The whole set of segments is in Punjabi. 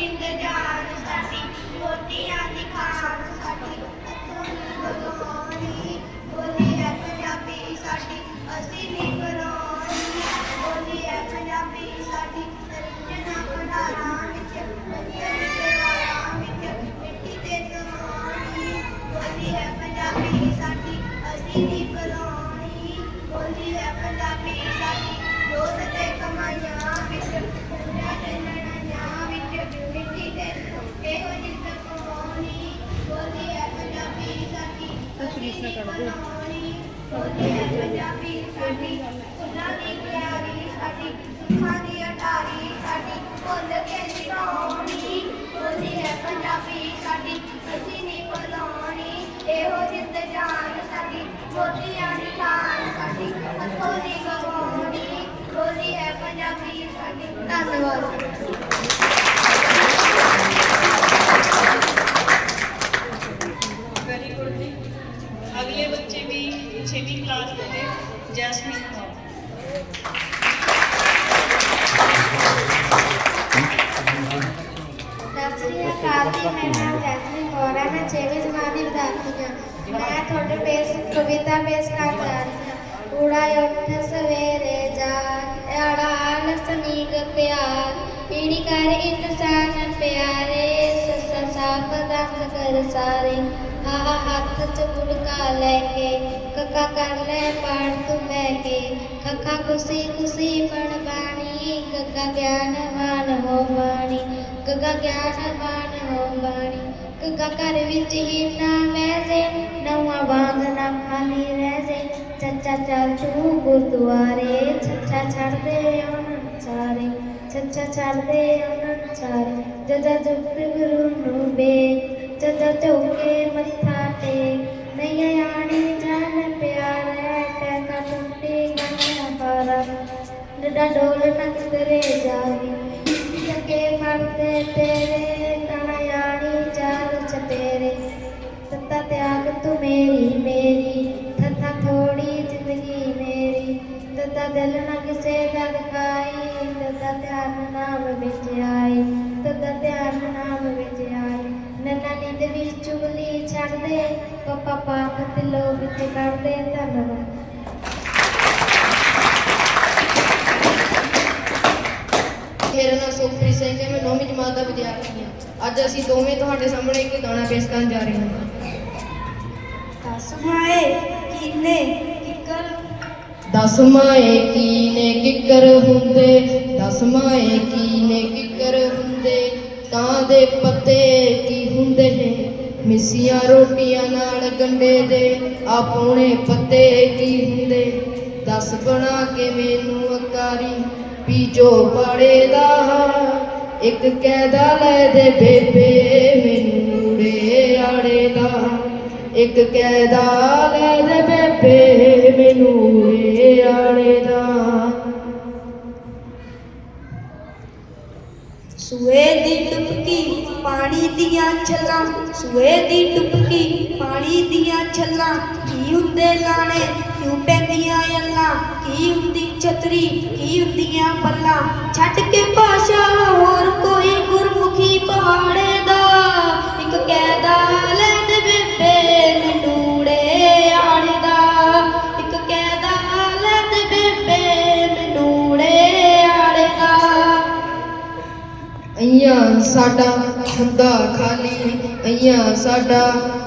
ਪੰਜਾਬੀ ਸਾਡੀ ਅਸੀਂ ਨਹੀਂ ਬਣਾਉਣੀ ਬੋਲੀ ਸਾਡੀ ਅਸੀਂ ਨਹੀਂ ਬਣਾਉਣੀ ਬੋਲੀ ਪੰਜਾਬੀ ਸਾਡੀ ਉਹਨਾਂ ਦੀ ਪਿਆਰੀ ਸਾਡੀ ਸੁੱਖਾਂ ਦੀ ਅਟਾਰੀ ਸਾਡੀ ਭੁੱਲ ਕੇ ਸਿਖਾਉਣੀ ਬੋਲੀ ਹੈ ਪੰਜਾਬੀ ਸਾਡੀ ਅਸੀਂ ਨਹੀਂ ਭੁਲਾਉਣੀ ਇਹੋ ਜਿੰਦ ਜਾਨ ਸਾਡੀ ਮੋਤੀਆਂ ਦੀ ਖਾਨ ਸਾਡੀ ਹੱਥੋਂ ਦੀ ਗਵਾਉਣੀ ਬੋਲੀ ਹੈ ਪੰਜਾਬੀ ਸਾਡੀ ਧੰਨਵਾਦ ਵੈਰੀ ਗੁੱਡ ਜੀ ਅਗਲੇ ਬੱਚੇ ਵੀ 6ਵੀਂ ਕਲਾਸ ਦੇ ਨੇ ਜੈਸਮੀਨ ਕੌਰ ਸਤਿ ਸ੍ਰੀ ਅਕਾਲ ਜੀ ਮੇਰਾ ਨਾਮ ਜੈਸਮੀਨ ਕੌਰ ਹੈ ਮੈਂ 6ਵੀਂ ਜਮਾਤ ਦੀ ਵਿਦਿਆਰਥੀ ਹਾਂ ਮੈਂ ਤੁਹਾਡੇ ਪੇਸ਼ ਕਵਿਤਾ ਪੇਸ਼ ਕਰਨ ਜਾ ਰਹੀ ਹਾਂ ਊੜਾ ਉੱਠ ਸਵੇਰੇ ਜਾਗ ਆੜਾ ਆਲਸ ਨੀਂਦ ਪਿਆਰ ਈੜੀ ਕਰ ਇਨਸਾਨ ਪਿਆਰੇ ਸੱਸਾ ਸਾਪ ਦੰਦ ਕਰ ਸਾਰੇ ਹਾ ਹੱਥ ਚ ਗੁੜਕਾ ਲੈ ਕੇ ਕੱਕਾ ਕਰ ਲੈ ਪਾੜ ਤੂੰ ਬਹਿ ਕੇ ਖੱਖਾ ਖੁਸ਼ੀ ਖੁਸ਼ੀ ਪੜ ਬਾਣੀ ਗੱਗਾ ਗਿਆਨਵਾਨ ਹੋ ਬਾਣੀ ਗੱਗਾ ਗਿਆਨਵਾਨ ਹੋ ਬਾਣੀ ਗੱਗਾ ਘਰ ਵਿੱਚ ਹੀ ਨਾ ਵੈਸੇ ਨਵਾਂ ਬਾਂਗ ਨਾ ਖਾਲੀ ਰਹਿ ਜੇ ਚੱਚਾ ਚੱਲ ਤੂੰ ਗੁਰਦੁਆਰੇ ਛੱਛਾ ਛੱਡਦੇ ਉਹਨਾਂ ਸਾਰੇ ਛੱਛਾ ਛੱਡਦੇ ਉਹਨਾਂ ਸਾਰੇ ਜਦਾ ਜੁਗਤ ਗੁਰੂ ਨੂੰ ਬੇਗ ਜਦਾ ਚੌਕੇ ਮੱਥਾ ਟੇਕ ਨਹੀਂ ਆਣੀ ਜਾਨ ਪਿਆਰੇ ਟੈਕਾ ਟੁੱਟੀ ਗੰਨਾ ਪਾਰਾ। ਡੱਡਾ ਡੋਲ ਨਾ ਕਿਧਰੇ ਜਾਵੇ ਜਗੇ ਮਰਦੇ ਤੇਰੇ ਕਣਾਇਆਣੀ ਚਾਲ ਚਪੇਰੇ। ਸੱਤਾ ਤਿਆਗ ਤੂੰ ਮੇਰੀ ਮੇਰੀ। ਥੱਥਾ ਥੋੜੀ ਜ਼ਿੰਦਗੀ ਮੇਰੀ। ਤਦਾ ਦਿਲ ਨਾ ਕਿਸੇ ਦਾ ਦਿਖਾਈ ਤਦਾ ਧਿਆਨ ਨਾਮ ਵਿੱਚ ਆਈ ਤਦਾ ਧਿਆਨ ਨਾਮ ਵਿੱਚ ਆਈ ਨੀਂਦ ਵਿੱਚ ਚੁਗਲੀ ਛੱਡ ਦੇ ਪਾਪਾ ਪਾਪ ਦਿਲੋਂ ਵਿੱਚ ਕੱਢ ਦੇ ਧੰਨਵਾਦ। ਮੇਰਾ ਨਾਮ ਸੁਖਪ੍ਰੀਤ ਸਿੰਘ ਹੈ ਮੈਂ 9ਵੀਂ ਜਮਾਤ ਦਾ ਵਿਦਿਆਰਥੀ ਹਾਂ। ਅੱਜ ਅਸੀਂ ਦੋਵੇਂ ਤੁਹਾਡੇ ਸਾਹਮਣੇ ਇੱਕ ਗਾਣਾ ਪੇਸ਼ ਕਰਨ ਜਾ ਰਹੇ ਹਾਂ। ਦਸਮਾਏ ਕਿਨੇ ਕਿਕਰ? ਦਸ ਮਾਏ ਕੀ ਨੇ ਕਿੱਕਰ ਹੁੰਦੇ? ਦਸ ਮਾਏ ਕੀ ਨੇ ਕਿੱਕਰ ਹੁੰਦੇ ਤਾਂ ਦੇ ਪੱਤੇ ਕੀ ਹੁੰਦੇ ਨੇ? ਮਿੱਸੀਆਂ ਰੋਟੀਆਂ ਨਾਲ ਗੰਡੇ ਦੇ ਆ ਪੌਣੇ ਪੱਤੇ ਕੀ ਹੁੰਦੇ? ਦੱਸ ਬਣਾ ਕੇ ਮੈਨੂੰ ਅਕਾਰੀ? ਪੀਜੋ ਪਾੜੇ ਦਾ, ਇੱਕ ਕਹਿਦਾ ਲੈ ਦੇ ਬੇਬੇ ਮੈਨੂੰ ੜੇ ਆੜੇ ਦਾ। ਇੱਕ ਕਹਿਦਾ ਲੈ ਦੇ ਬੇਬੇ ਮੈਨੂੰ ੜੇ ਆੜੇ ਦਾ। ਸੂਏ ਦੀ ਟੁਪਕੀ ਪਾਣੀ ਦੀਆਂ ਛੱਲਾਂ, ਸੂਏ ਦੀ ਟੁਪਕੀ ਪਾਣੀ ਦੀਆਂ ਛੱਲਾਂ, ਕੀ ਹੁੰਦੇ ਲਾਣੇ ਕਿਉਂ ਪੈਂਦੀਆਂ ਅੱਲਾਂ? ਕੀ ਹੁੰਦੀ ਛਤਰੀ, ਕੀ ਹੁੰਦੀਆਂ ਪੱਲਾਂ? ਛੱਡ ਕੇ ਭਾਸ਼ਾ ਹੋਰ ਅਈਆਂ ਸਾਡਾ ਹੁੰਦਾ ਖਾਲੀ, ਅਈਆਂ ਸਾਡਾ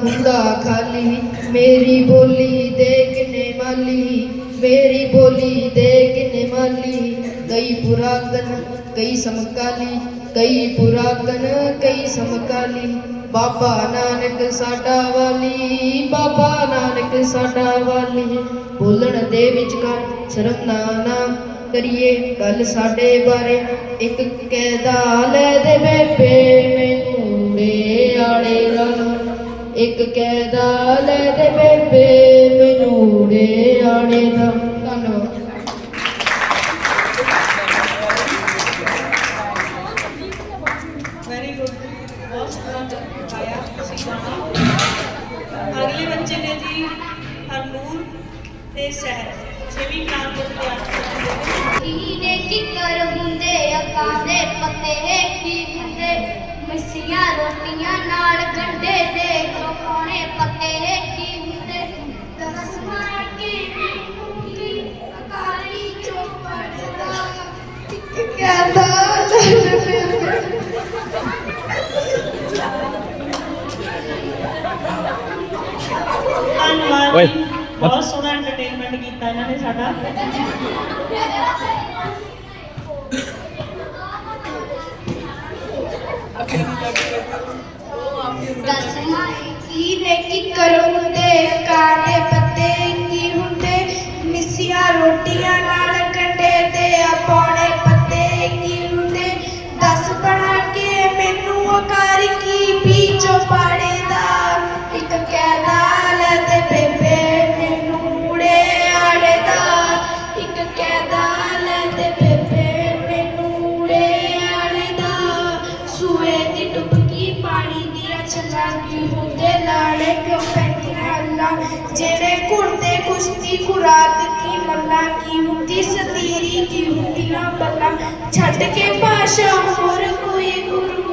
ਹੁੰਦਾ ਖਾਲੀ। ਮੇਰੀ ਬੋਲੀ ਦੇ ਕਿੰਨੇ ਮਾਲੀ, ਮੇਰੀ ਬੋਲੀ ਦੇ ਕਿੰਨੇ ਮਾਲੀ। ਕਈ ਪੁਰਾਤਨ, ਕਈ ਸਮਕਾਲੀ, ਕਈ ਪੁਰਾਤਨ, ਕਈ ਸਮਕਾਲੀ। ਬਾਬਾ ਨਾਨਕ ਸਾਡਾ ਵਾਲੀ, ਬਾਬਾ ਨਾਨਕ ਸਾਡਾ ਵਾਲੀ। ਬੋਲਣ ਦੇ ਵਿਚਕਾਰ ਸ਼ਰਮ ਨਾ ਨਾ ਕਰੀਏ ਗੱਲ ਸਾਡੇ ਬਾਰੇ। ਇੱਕ ਕਹਿਦਾ ਲੈ ਦੇ ਬੇਬੇ, ਮੈਨੂੰ ਵੇ ਦਾ ਇੱਕ ਕਹਿਦਾ ਲੈ ਦੇ ਬੇਬੇ, ਮੈਨੂੰ ਵੇ ਦਾ ਧੰਨਵਾਦ। ਅਗਲੇ ਬੱਚੇ ਨੇ ਜੀ ਹਰਨੂਰ ਤੇ ਸਹਿਰ 6ਵੀਂ ਕਲਾਸ ਦੇ ਵਿਦਿਆਰਥੀ ਕੀਨੇ ਕਿੱਕਰ ਹੁੰਦੇ ਅੱਖਾਂ ਦੇ ਪੱਤੇ ਕੀ ਹੁੰਦੇ? ਮਿੱਸੀਆਂ ਰੋਟੀਆਂ ਨਾਲ ਗੰਡੇ ਦੇ ਕੋਣੇ ਪੱਕੇ ਕੀ ਹੁੰਦੇ? ਦਸ ਮਾਰ ਕੇ ਮੁੰਗੀ ਅਕਾਲੀ ਚੋਪੜ ਦਾ ਇੱਕ ਕਹਿੰਦਾ। ਜੀ। ਬਹੁਤ ਸੋਹਣਾ ਐਂਟਰਟੇਨਮੈਂਟ ਕੀਤਾ ਇਹਨਾਂ ਨੇ ਸਾਡਾ। ਦਸ ਮਾਈ ਕੀ ਨੇ ਕੀ ਕਰੂੰਦੇ ਕਾਲੇ ਪੱਤੇ ਕੀ ਹੁੰਦੇ ਮਿੱਸੀਆਂ ਰੋਟੀਆਂ ਨਾਲ ਪੈਂਦੀਆਂ ਜਿਹੜੇ ਘੁਰਦੇ ਕੁਸ਼ਤੀ ਖੁਰਾਕ ਕੀ ਮੱਲਾ, ਕੀ ਹੁੰਦੀ ਸਤੀਰੀ ਕੀ ਹੁੰਦੀਆਂ ਬੱਲਾ। ਛੱਡ ਕੇ ਭਾਸ਼ਾ ਹੋਰ ਕੋਈ ਗੁਰੂ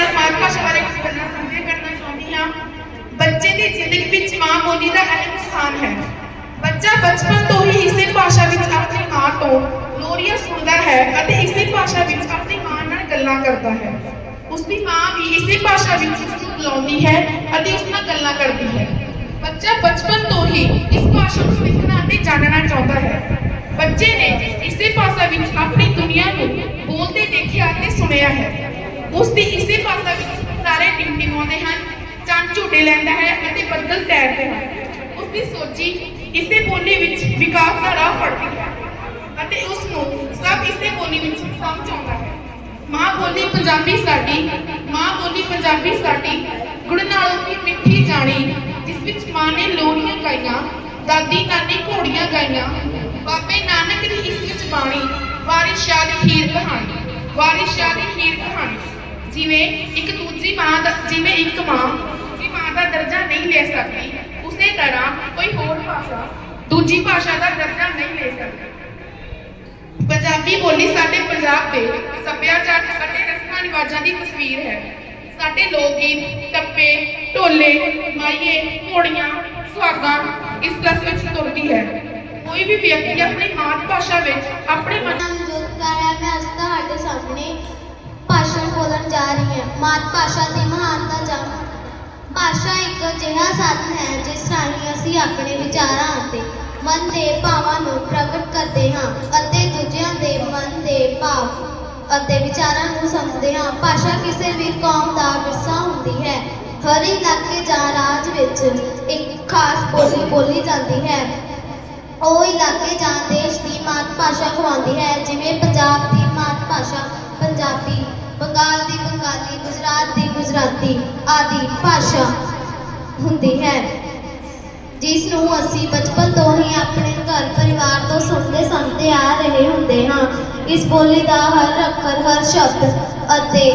ਨਾਲ ਮਾਤ ਭਾਸ਼ਾ ਬਾਰੇ ਕੁਝ ਗੱਲਾਂ ਸਾਂਝੀਆਂ ਕਰਨਾ ਚਾਹੁੰਦੀ ਹਾਂ। ਬੱਚੇ ਦੀ ਜ਼ਿੰਦਗੀ ਵਿੱਚ ਮਾਂ ਬੋਲੀ ਦਾ ਅਹਿਮ ਸਥਾਨ ਹੈ। ਬੱਚਾ ਬਚਪਨ ਤੋਂ ਹੀ ਇਸੇ ਭਾਸ਼ਾ ਵਿੱਚ ਆਪਣੀ ਮਾਂ ਤੋਂ ਲੋਰੀਆਂ ਸੁਣਦਾ ਹੈ ਅਤੇ ਇਸੇ ਭਾਸ਼ਾ ਵਿੱਚ ਆਪਣੀ ਮਾਂ ਨਾਲ ਗੱਲਾਂ ਕਰਦਾ ਹੈ। ਉਸ ਦੀ ਮਾਂ ਵੀ ਇਸੇ ਭਾਸ਼ਾ ਵਿੱਚ ਉਸ ਨੂੰ ਬੁਲਾਉਂਦੀ ਹੈ ਅਤੇ ਉਸ ਨਾਲ ਗੱਲਾਂ ਕਰਦੀ ਹੈ। ਬੱਚਾ ਬਚਪਨ ਤੋਂ ਹੀ ਇਸ ਭਾਸ਼ਾ ਨੂੰ ਸਿੱਖਣਾ ਅਤੇ ਜਾਣਨਾ ਚਾਹੁੰਦਾ ਹੈ। ਬੱਚੇ ਨੇ ਇਸੇ ਭਾਸ਼ਾ ਵਿੱਚ ਆਪਣੀ ਦੁਨੀਆ ਨੂੰ ਬੋਲਦੇ ਦੇਖਿਆ ਅਤੇ ਸੁਣਿਆ ਹੈ। ਉਸ ਦੀ ਇਸੇ ਭਾਸ਼ਾ ਵਿੱਚ ਸਾਰੇ ਟਿਮਟਿਮਾਉਂਦੇ ਹਨ, ਚੰਨ ਝੂਟੇ ਲੈਂਦਾ ਹੈ ਅਤੇ ਬੱਦਲ ਤੈਰਦੇ ਹਨ। ਉਸ ਦੀ ਸੋਚੀ ਇਸੇ ਬੋਲੀ ਵਿੱਚ ਵਿਕਾਸ ਦਾ ਰਾਹ ਫੜਦੀ ਹੈ ਅਤੇ ਉਸ ਨੂੰ ਸਭ ਇਸੇ ਬੋਲੀ ਵਿੱਚ ਸਮਝ ਆਉਂਦਾ ਹੈ। ਮਾਂ ਬੋਲੀ ਪੰਜਾਬੀ ਸਾਡੀ, ਮਾਂ ਬੋਲੀ ਪੰਜਾਬੀ ਸਾਡੀ ਗੁੜ ਨਾਲੋਂ ਵੀ ਮਿੱਠੀ ਜਾਣੀ, ਜਿਸ ਵਿੱਚ ਮਾਂ ਨੇ ਲੋਰੀਆਂ ਗਾਈਆਂ, ਦਾਦੀ ਨਾਨੀ ਘੋੜੀਆਂ ਗਾਈਆਂ, ਬਾਬੇ ਨਾਨਕ ਦੀ ਇਸ ਵਿੱਚ ਬਾਣੀ, ਵਾਰਿਸ ਸ਼ਾਹ ਦੀ ਹੀਰ ਕਹਾਣੀ, ਵਾਰਿਸ ਸ਼ਾਹ ਦੀ ਹੀਰ ਕਹਾਣੀ। ਜਿਵੇਂ ਇੱਕ ਦੂਜੀ ਮਾਂ ਦਾ ਜਿਵੇਂ ਇੱਕ ਮਾਂ ਦੂਜੀ ਮਾਂ ਦਾ ਦਰਜਾ ਨਹੀਂ ਲੈ ਸਕਦੀ, ਉਸੇ ਤਰ੍ਹਾਂ ਕੋਈ ਹੋਰ ਭਾਸ਼ਾ ਦੂਜੀ ਭਾਸ਼ਾ ਦਾ ਦਰਜਾ ਨਹੀਂ ਲੈ ਸਕਦੀ। ਪੰਜਾਬੀ ਬੋਲੀ ਸਾਡੇ ਪੰਜਾਬ ਦੇ ਸੱਭਿਆਚਾਰ ਅਤੇ ਰਸਮਾਂ ਰਿਵਾਜਾਂ ਦੀ ਤਸਵੀਰ ਹੈ। ਸਾਡੇ ਲੋਕ ਗੀਤ, ਟੱਪੇ, ਢੋਲੇ, ਮਾਈਏ, ਘੋੜੀਆਂ, ਸੁਹਾਗਾਂ, ਇਸ ਰਸ ਵਿੱਚ ਤੁਰਦੀ ਹੈ। ਕੋਈ ਵੀ ਵਿਅਕਤੀ ਆਪਣੀ ਮਾਤ ਭਾਸ਼ਾ ਵਿੱਚ ਆਪਣੇ ਮਨ ਨਾਮ ਜੋਤਕਾਰ ਹੈ ਮੈਂ ਅੱਜ ਤੁਹਾਡੇ ਸਾਹਮਣੇ ਭਾਸ਼ਣ ਬੋਲਣ ਜਾ ਰਹੀ ਹਾਂ। ਮਾਤ ਭਾਸ਼ਾ ਦੀ ਮਹਾਨਤਾ ਜਾਣੋ ਭਾਸ਼ਾ ਇੱਕ ਅਜਿਹਾ ਸਾਧਨ ਹੈ, ਜਿਸ ਰਾਹੀਂ ਅਸੀਂ ਆਪਣੇ ਵਿਚਾਰਾਂ ਅਤੇ ਮਨ ਦੇ ਭਾਵਾਂ ਨੂੰ ਪ੍ਰਗਟ ਕਰਦੇ ਹਾਂ ਅਤੇ ਦੂਜਿਆਂ ਦੇ ਮਨ ਦੇ ਭਾਵ ਅਤੇ ਵਿਚਾਰਾਂ ਨੂੰ ਸਮਝਦੇ ਹਾਂ। ਭਾਸ਼ਾ ਕਿਸੇ ਵੀ ਕੌਮ ਦਾ ਵਿਰਸਾ ਹੁੰਦੀ ਹੈ। ਹਰ ਇਲਾਕੇ ਜਾਂ ਰਾਜ ਵਿੱਚ ਇੱਕ ਖਾਸ ਬੋਲੀ ਬੋਲੀ ਜਾਂਦੀ ਹੈ। ਉਹ ਇਲਾਕੇ ਜਾਂ ਦੇਸ਼ ਦੀ ਮਾਤ ਭਾਸ਼ਾ ਖਵਾਉਂਦੀ ਹੈ, ਜਿਵੇਂ ਪੰਜਾਬ ਦੀ ਮਾਤ ਭਾਸ਼ਾ, ਪੰਜਾਬੀ ਬੰਗਾਲ ਦੀ ਬੰਗਾਲੀ, ਗੁਜਰਾਤ ਦੀ ਗੁਜਰਾਤੀ ਆਦਿ ਭਾਸ਼ਾ ਹੁੰਦੀ ਹੈ। ਜਿਸ ਨੂੰ ਅਸੀਂ ਬਚਪਨ ਤੋਂ ਹੀ ਆਪਣੇ ਘਰ ਪਰਿਵਾਰ ਤੋਂ ਸੁਣਦੇ ਸੁਣਦੇ ਆ ਰਹੇ ਹੁੰਦੇ ਹਾਂ। ਇਸ ਬੋਲੀ ਦਾ ਹਰ ਅੱਖਰ, ਹਰ ਸ਼ਬਦ ਅਤੇ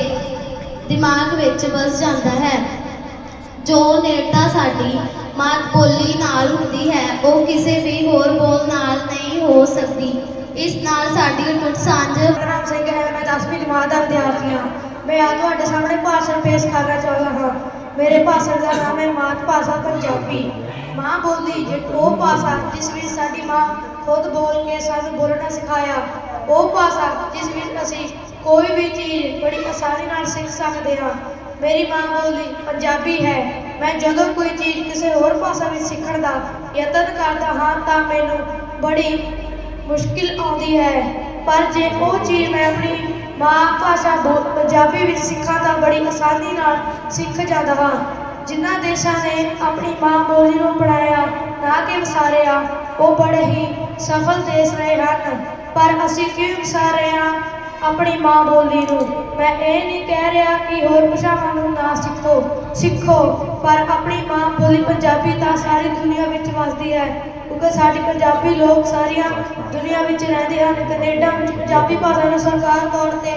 ਦਿਮਾਗ ਵਿੱਚ ਵਸ ਜਾਂਦਾ ਹੈ। ਜੋ ਨੇੜਤਾ ਸਾਡੀ ਮਾਤ ਬੋਲੀ ਨਾਲ ਹੁੰਦੀ ਹੈ, ਉਹ ਕਿਸੇ ਵੀ ਹੋਰ ਬੋਲ ਨਾਲ ਨਹੀਂ ਹੋ ਸਕਦੀ। ਇਸ ਨਾਲ ਸਾਡੀ ਅਟੁੱਟ ਸਾਂਝ ਮੇਰਾ ਨਾਮ ਸਿੰਘ ਹੈ ਮੈਂ 10ਵੀਂ ਜਮਾਤ ਦਾ ਵਿਦਿਆਰਥੀ ਹਾਂ। ਮੈਂ ਅੱਜ ਤੁਹਾਡੇ ਸਾਹਮਣੇ ਭਾਸ਼ਣ ਪੇਸ਼ ਕਰਨਾ ਚਾਹੁੰਦਾ ਹਾਂ। ਮੇਰੇ ਭਾਸ਼ਣ ਦਾ ਨਾਮ ਹੈ ਮਾਤ ਭਾਸ਼ਾ ਪੰਜਾਬੀ। ਮਾਂ ਬੋਲੀ, ਜਿ ਉਹ ਭਾਸ਼ਾ ਜਿਸ ਵਿੱਚ ਸਾਡੀ ਮਾਂ ਖੁਦ ਬੋਲ ਕੇ ਸਾਨੂੰ ਬੋਲਣਾ ਸਿਖਾਇਆ, ਉਹ ਭਾਸ਼ਾ ਜਿਸ ਵਿੱਚ ਅਸੀਂ ਕੋਈ ਵੀ ਚੀਜ਼ ਬੜੀ ਆਸਾਨੀ ਨਾਲ ਸਿੱਖ ਸਕਦੇ ਹਾਂ। ਮੇਰੀ ਮਾਂ ਬੋਲੀ ਪੰਜਾਬੀ ਹੈ। ਮੈਂ ਜਦੋਂ ਕੋਈ ਚੀਜ਼ ਕਿਸੇ ਹੋਰ ਭਾਸ਼ਾ ਵਿੱਚ ਸਿੱਖਣ ਦਾ ਯਤਨ ਕਰਦਾ ਹਾਂ, ਤਾਂ ਮੈਨੂੰ ਬੜੀ ਮੁਸ਼ਕਿਲ ਆਉਂਦੀ ਹੈ। ਪਰ ਜੇ ਉਹ ਚੀਜ਼ ਮੈਂ ਆਪਣੀ ਮਾਂ ਭਾਸ਼ਾ ਬੋ- ਪੰਜਾਬੀ ਵਿੱਚ ਸਿੱਖਾਂ ਤਾਂ ਬੜੀ ਆਸਾਨੀ ਨਾਲ ਸਿੱਖ ਜਾਂਦਾ ਹਾਂ। ਜਿਨ੍ਹਾਂ ਦੇਸ਼ਾਂ ਨੇ ਆਪਣੀ ਮਾਂ ਬੋਲੀ ਨੂੰ ਪੜਾਇਆ ਨਾ ਕਿ ਵਸਾਰਿਆ, ਉਹ ਬੜੇ ਹੀ ਸਫਲ ਦੇਸ਼ ਰਹੇ ਹਨ। ਪਰ ਅਸੀਂ ਕਿਉਂ ਵਿਸਾਰ ਰਹੇ ਹਾਂ ਆਪਣੀ ਮਾਂ ਬੋਲੀ ਨੂੰ? ਮੈਂ ਇਹ ਨਹੀਂ ਕਹਿ ਰਿਹਾ ਕਿ ਹੋਰ ਭਾਸ਼ਾਵਾਂ ਨੂੰ ਨਾ ਸਿੱਖੋ ਸਿੱਖੋ, ਪਰ ਆਪਣੀ ਮਾਂ ਬੋਲੀ ਪੰਜਾਬੀ ਤਾਂ ਸਾਰੀ ਦੁਨੀਆ ਵਿੱਚ ਵਸਦੀ ਹੈ। ਕਿਉਂਕਿ ਸਾਡੇ ਪੰਜਾਬੀ ਲੋਕ ਸਾਰੀਆਂ ਦੁਨੀਆ ਵਿੱਚ ਰਹਿੰਦੇ ਹਨ, ਕੈਨੇਡਾ ਵਿੱਚ ਪੰਜਾਬੀ ਭਾਸ਼ਾ ਨੂੰ ਸਰਕਾਰ ਤੌਰ ਤੇ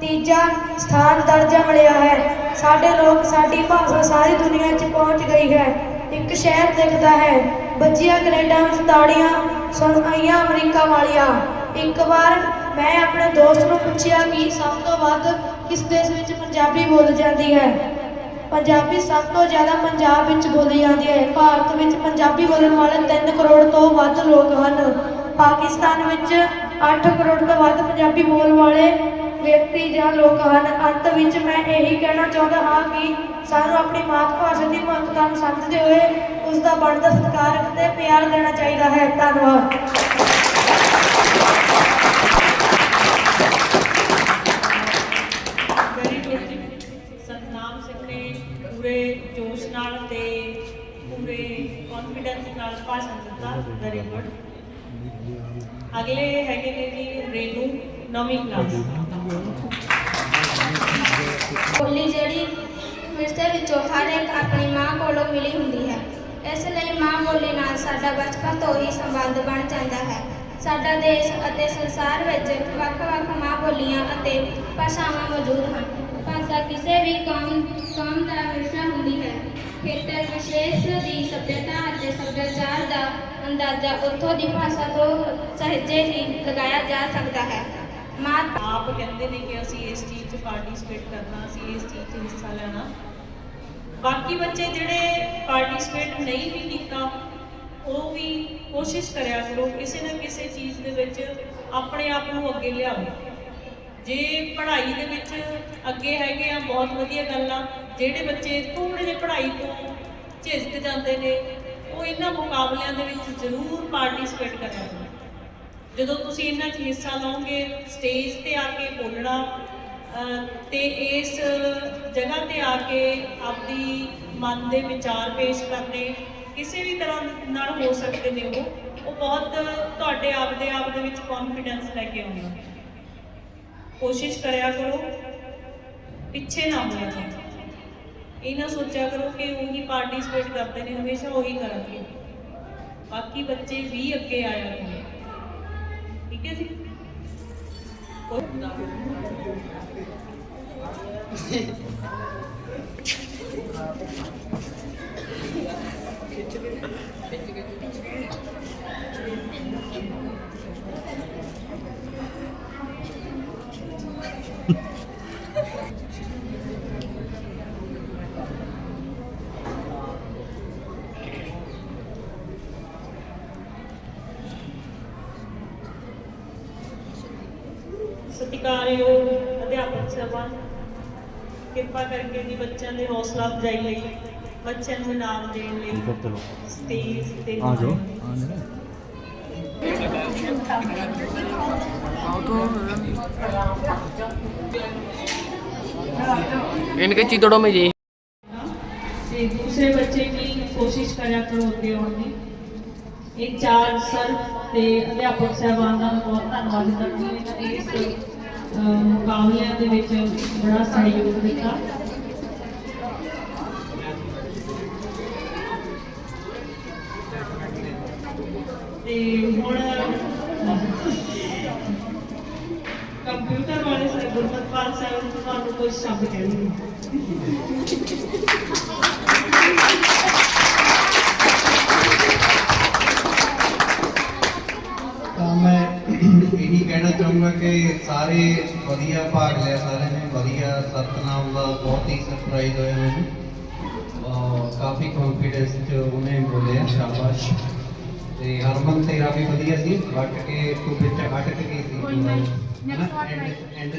ਤੀਜਾ ਸਥਾਨ ਦਰਜਾ ਮਿਲਿਆ ਹੈ। ਸਾਡੇ ਲੋਕ, ਸਾਡੀ ਭਾਸ਼ਾ ਸਾਰੀ ਦੁਨੀਆ 'ਚ ਪਹੁੰਚ ਗਈ ਹੈ। ਇੱਕ ਸ਼ਹਿਰ ਦਿਖਦਾ ਹੈ ਬੱਚੀਆਂ ਕੈਨੇਡਾ ਵਿੱਚ ਤਾੜੀਆਂ ਸੁਣ ਆਈਆਂ ਅਮਰੀਕਾ ਵਾਲੀਆਂ। ਇੱਕ ਵਾਰ ਮੈਂ ਆਪਣੇ ਦੋਸਤ ਨੂੰ ਪੁੱਛਿਆ ਕਿ ਸਭ ਤੋਂ ਵੱਧ ਕਿਸ ਦੇਸ਼ ਵਿੱਚ ਪੰਜਾਬੀ ਬੋਲੀ ਜਾਂਦੀ ਹੈ? ਪੰਜਾਬੀ ਸਭ ਤੋਂ ਜ਼ਿਆਦਾ ਪੰਜਾਬ ਵਿੱਚ ਬੋਲੀ ਜਾਂਦੀ ਹੈ। ਭਾਰਤ ਵਿੱਚ ਪੰਜਾਬੀ ਬੋਲਣ ਵਾਲੇ 3 ਕਰੋੜ ਤੋਂ ਵੱਧ ਲੋਕ ਹਨ। ਪਾਕਿਸਤਾਨ ਵਿੱਚ 8 ਕਰੋੜ ਤੋਂ ਵੱਧ ਪੰਜਾਬੀ ਬੋਲਣ ਵਾਲੇ ਵਿਅਕਤੀ ਜਾਂ ਲੋਕ ਹਨ। ਅੰਤ ਵਿੱਚ ਮੈਂ ਇਹੀ ਕਹਿਣਾ ਚਾਹੁੰਦਾ ਹਾਂ ਕਿ ਸਾਨੂੰ ਆਪਣੀ ਮਾਤ ਭਾਸ਼ਾ ਦੀ ਮਹੱਤਤਾ ਨੂੰ ਸਮਝਦੇ ਹੋਏ ਉਸ ਦਾ ਬਣਦਾ ਸਤਿਕਾਰ ਅਤੇ ਪਿਆਰ ਦੇਣਾ ਚਾਹੀਦਾ ਹੈ। ਧੰਨਵਾਦ। ਨਾਲ ਭਾਸ਼ਣ ਦਿੱਤਾ ਵੈਰੀ ਗੁੱਡ ਅਗਲੇ ਹੈਗੇ ਨੇ ਜੀ ਰੇਨੂ ਨਵੀਂ ਕਲਾਸ ਬੋਲੀ ਜਿਹੜੀ ਵਿਰਸੇ ਵਿੱਚੋਂ ਹਰ ਇੱਕ ਆਪਣੀ ਮਾਂ ਕੋਲੋਂ ਮਿਲੀ ਹੁੰਦੀ ਹੈ। ਇਸ ਲਈ ਮਾਂ ਬੋਲੀ ਨਾਲ ਸਾਡਾ ਬਚਪਨ ਤੋਂ ਹੀ ਸੰਬੰਧ ਬਣ ਜਾਂਦਾ ਹੈ। ਸਾਡਾ ਦੇਸ਼ ਅਤੇ ਸੰਸਾਰ ਵਿੱਚ ਵੱਖ-ਵੱਖ ਮਾਂ ਬੋਲੀਆਂ ਅਤੇ ਭਾਸ਼ਾਵਾਂ ਮੌਜੂਦ ਹਨ। ਭਾਸ਼ਾ ਕਿਸੇ ਵੀ ਕੌਮ ਕੌਮ ਦਾ ਵਿਸ਼ਾ ਹੁੰਦੀ ਖੇਤਰ ਵਿਸ਼ੇਸ਼ ਦੀ ਸੱਭਿਅਤਾ ਅਤੇ ਸੱਭਿਆਚਾਰ ਦਾ ਅੰਦਾਜ਼ਾ ਉੱਥੋਂ ਦੀ ਭਾਸ਼ਾ ਤੋਂ ਸਹਿਜੇ ਹੀ ਲਗਾਇਆ ਜਾ ਸਕਦਾ ਹੈ। ਮਾਂ ਆਪ ਕਹਿੰਦੇ ਨੇ ਕਿ ਅਸੀਂ ਇਸ ਚੀਜ਼ 'ਚ ਪਾਰਟਿਸਿਪੇਟ ਕਰਨਾ, ਅਸੀਂ ਇਸ ਚੀਜ਼ 'ਚ ਹਿੱਸਾ ਲੈਣਾ। ਬਾਕੀ ਬੱਚੇ ਜਿਹੜੇ ਪਾਰਟਿਸਿਪੇਟ ਨਹੀਂ ਵੀ ਕੀਤਾ, ਉਹ ਵੀ ਕੋਸ਼ਿਸ਼ ਕਰਿਆ ਕਰੋ, ਕਿਸੇ ਨਾ ਕਿਸੇ ਚੀਜ਼ ਦੇ ਵਿੱਚ ਆਪਣੇ ਆਪ ਨੂੰ ਅੱਗੇ ਲਿਆਓ। ਜੇ ਪੜ੍ਹਾਈ ਦੇ ਵਿੱਚ ਅੱਗੇ ਹੈਗੇ ਆ ਬਹੁਤ ਵਧੀਆ ਗੱਲ ਆ। ਜਿਹੜੇ ਬੱਚੇ ਥੋੜੇ ਜਿਹੇ ਪੜ੍ਹਾਈ ਤੋਂ ਝਿਜਕ ਜਾਂਦੇ ਨੇ ਉਹ ਇਹਨਾਂ ਮੁਕਾਬਲਿਆਂ ਦੇ ਵਿੱਚ ਜ਼ਰੂਰ ਪਾਰਟਿਸਿਪੇਟ ਕਰਨਾ। ਜਦੋਂ ਤੁਸੀਂ ਇਹਨਾਂ 'ਚ ਹਿੱਸਾ ਲਓਗੇ ਸਟੇਜ ਤੇ ਆ ਕੇ ਬੋਲਣਾ ਅਹ, ਤੇ ਇਸ ਜਗ੍ਹਾ ਤੇ ਆ ਕੇ ਆਪਦੀ ਮਨ ਦੇ ਵਿਚਾਰ ਪੇਸ਼ ਕਰਨੇ ਕਿਸੇ ਵੀ ਤਰ੍ਹਾਂ ਨਾਲ ਹੋ ਸਕਦੇ ਨੇ ਉਹ ਉਹ ਬਹੁਤ ਤੁਹਾਡੇ ਆਪ ਦੇ ਆਪ ਦੇ ਵਿੱਚ ਕੌਨਫੀਡੈਂਸ ਲੈ ਕੇ ਆਉਂਦਾ ਕੋਸ਼ਿਸ਼ ਕਰਿਆ ਕਰੋ ਪਿੱਛੇ ਨਾ ਹੋਇਆ ਕਰੋ ਇਹ ਨਾ ਸੋਚਿਆ ਕਰੋ ਕਿ ਉਹੀ ਪਾਰਟਿਸਿਪੇਟ ਕਰਦੇ ਨੇ ਹਮੇਸ਼ਾ ਉਹੀ ਕਰਨਗੇ ਬਾਕੀ ਬੱਚੇ ਵੀ ਅੱਗੇ ਆਇਆ ਕਰੋ ਠੀਕ ਹੈ ਜੀ ਸਤਿਕਾਰਯੋਗ ਅਧਿਆਪਕ ਸਭਾ ਕਿਰਪਾ ਕਰਕੇ ਜੀ ਬੱਚਿਆਂ ਦੇ ਹੌਸਲਾ ਅਫਜ਼ਾਈ ਲਈ ਬੱਚਿਆਂ ਨੂੰ ਇਨਾਮ ਦੇਣ ਲਈ ਸਟੇਜ ਤੇ ਆ ਜਾਓ इनके चितड़ों में ये ਤੇ ਦੂਸਰੇ ਬੱਚੇ ਵੀ ਕੋਸ਼ਿਸ਼ ਕਰਿਆ ਕਰੋ ਅੱਗੇ ਆਉਣ ਦੀ ਇਹ ਚਾਰ ਸਰ ਤੇ ਅਧਿਆਪਕ ਸਹਿਬਾਨ ਦਾ ਬਹੁਤ ਧੰਨਵਾਦ ਕਰਦੀ ਹਾਂ ਇਹਨਾਂ ਨੇ ਇਸ ਅਹ, ਮੁਕਾਬਲਿਆਂ ਦੇ ਵਿੱਚ ਬੜਾ ਸਹਿਯੋਗ ਦਿੱਤਾ। ਤੇ ਹੁਣ ਕੰਪਿਊਟਰ ਵਾਲੇ ਸਰ ਗੁਰਮਤਪਾਲ ਸਾਹਿਬ ਤੁਹਾਨੂੰ ਕੁਝ ਸ਼ਬਦ ਕਹਿਣਗੇ ਕਿ ਸਾਰੇ ਵਧੀਆ ਭਾਗ ਲਿਆ ਸਾਰਿਆਂ ਨੇ ਵਧੀਆ ਸਤਨਾਮ ਦਾ ਬਹੁਤ ਹੀ ਸਰਪ੍ਰਾਈਜ਼ ਹੋਇਆ ਮੈਨੂੰ। ਕਾਫੀ ਕੌਨਫੀਡੈਂਸ ਚ ਉਹਨੇ ਬੋਲਿਆ ਸ਼ਾਬਾਸ਼। ਤੇ ਹਰਮਨ ਤੇਰਾ ਵੀ ਵਧੀਆ ਸੀ ਵੱਟ ਕੇ ਤੂੰ ਵਿੱਚ ਅਟਕ ਗਈ ਸੀ।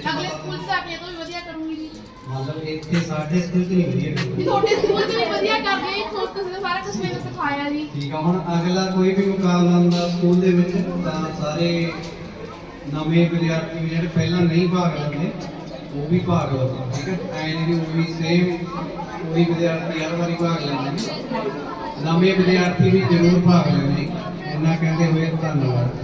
ਅਗਲੇ ਸਕੂਲ ਆਪਣੇ ਤੋਂ ਵੀ ਵਧੀਆ ਕਰੂੰਗੀ ਜੀ। ਮਤਲਬ ਇੱਥੇ ਸਾਡੇ ਸਕੂਲ 'ਚ ਨਹੀਂ ਵਧੀਆ ਕੀਤੀ। ਤੁਹਾਡੇ ਸਕੂਲ ਵਧੀਆ ਤੁਸੀਂ ਸਾਰਾ ਕੁਝ ਮੈਨੂੰ ਸਿਖਾਇਆ ਜੀ। ਠੀਕ ਆ ਹੁਣ ਅਗਲਾ ਕੋਈ ਵੀ ਮੁਕਾਬਲਾ ਹੁੰਦਾ ਸਕੂਲ ਦੇ ਵਿੱਚ ਤਾਂ ਸਾਰੇ ਨਵੇਂ ਵਿਦਿਆਰਥੀ ਜਿਹੜੇ ਪਹਿਲਾਂ ਨਹੀਂ ਭਾਗ ਲੈਂਦੇ, ਉਹ ਵੀ ਭਾਗ ਲਓ ਠੀਕ ਹੈ? ਐ ਨਹੀਂ ਉਹ ਵੀ ਸੇਮ ਉਹੀ ਵਿਦਿਆਰਥੀ ਹਰ ਵਾਰੀ ਭਾਗ ਲੈਂਦੇ ਨੇ। ਨਵੇਂ ਵਿਦਿਆਰਥੀ ਵੀ ਜ਼ਰੂਰ ਭਾਗ ਲੈਣੇ ਇੰਨਾ ਕਹਿੰਦੇ ਹੋਏ ਧੰਨਵਾਦ।